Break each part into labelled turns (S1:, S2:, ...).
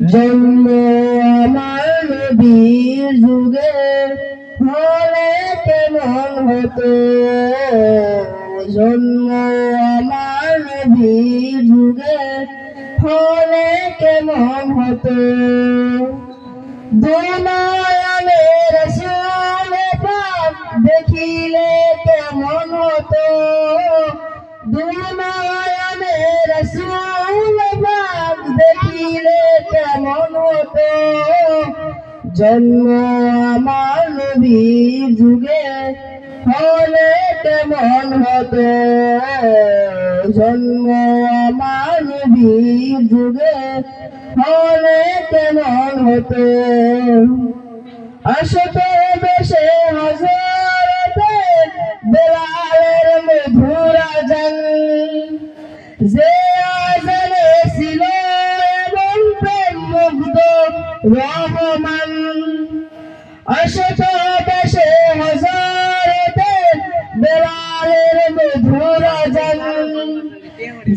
S1: জন্ম আমার যুগে হলে কেমন হতো? জন্ম আমার নবীর যুগে কেমন হতো? দুনয়নের সুলে পাপ দেখিলে কেমন হতো? দুনয়নের সুলে পাপ দেখিলে কেমন হতো জন্ম আমার যুগে হলে কেমন হতো? জন্ম আমার যুগে হলে কেমন হতো? আসতে বেশে হজরতে রহমান। অশত দেশে হজারতে বেলালের মধুর জান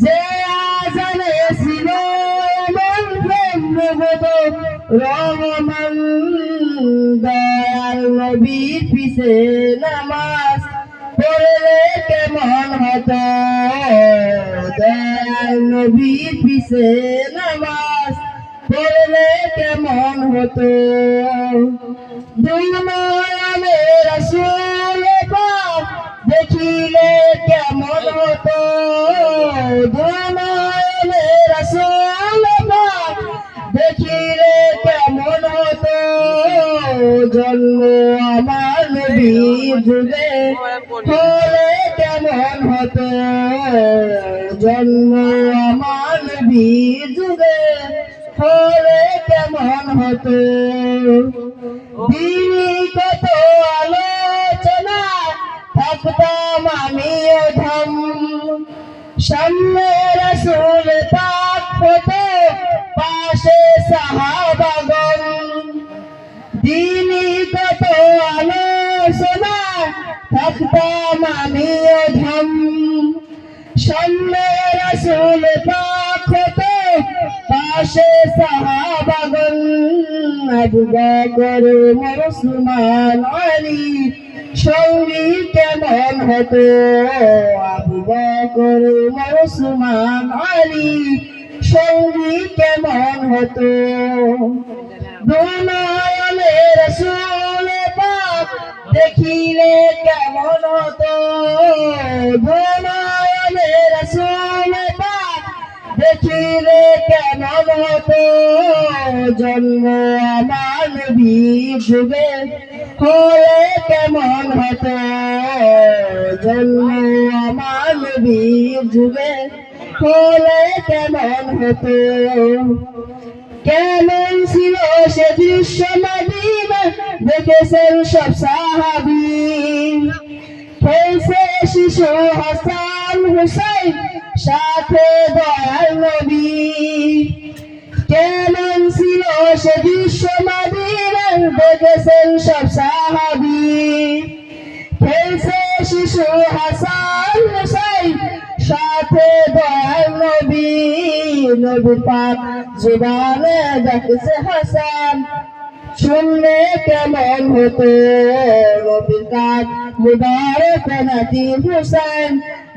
S1: যে আজানে ছিল রহমান। দয়াল নবীর পিছে নামাজ পড়লে কেমন হতো? দয়াল নবীর পিছে নামাজ পড়লে কেমন হতো? দেখিলে কেমন হতো? দেখিলে কেমন হতো? জন্ম আমার যুগে হলে কেমন হতো? জন্ম আমার হলে কেমন হতো? কত আলোচনা, থাকতাম আমি ধম সামনে রসুল পাক হতো পাশে সাহাবাগন দিনী কত আলোচনা, থাকতাম আমি ধম সামনে রসুল পাক পাশে সাহাবাগন আবু বকর মুসলমান আলী, সঙ্গী কেমন হতো? আবু বকর মুসলমান আলী, সঙ্গী কেমন হতো? দুনয়নে রসুল পাক দেখিলে কেমন হতো? দুনয়নে রসুল পাক দেখিলে কেমন হতো জন্ম আমার যুগে হলে কেমন হতো, জন্ম আমার যুগে হলে কেমন হতো। কেমন ছিল সে দৃশ্য মদিনা দেখেছেন সব সাহাবি খেলছে শিশু হাসান হুসাইন, সাথে দয়াল নবী। কেমন ছিল সে দৃশ্য মদিনা দেখেছেন সব সাহাবি। খেলছে শিশু হাসান হুসাইন, সাথে দয়াল নবী। নবী পাক জুবানে ডাকছে হাসান। শুনলে কেমন হতো নবীর কাজ মুবারক নাতি হুসাইন।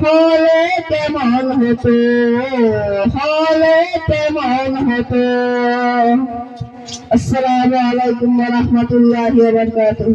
S1: হলে কেমন হতো হলে কেমন হতো আসসালামু আলাইকুম ওয়া রাহমাতুল্লাহি ওয়া বারাকাতুহু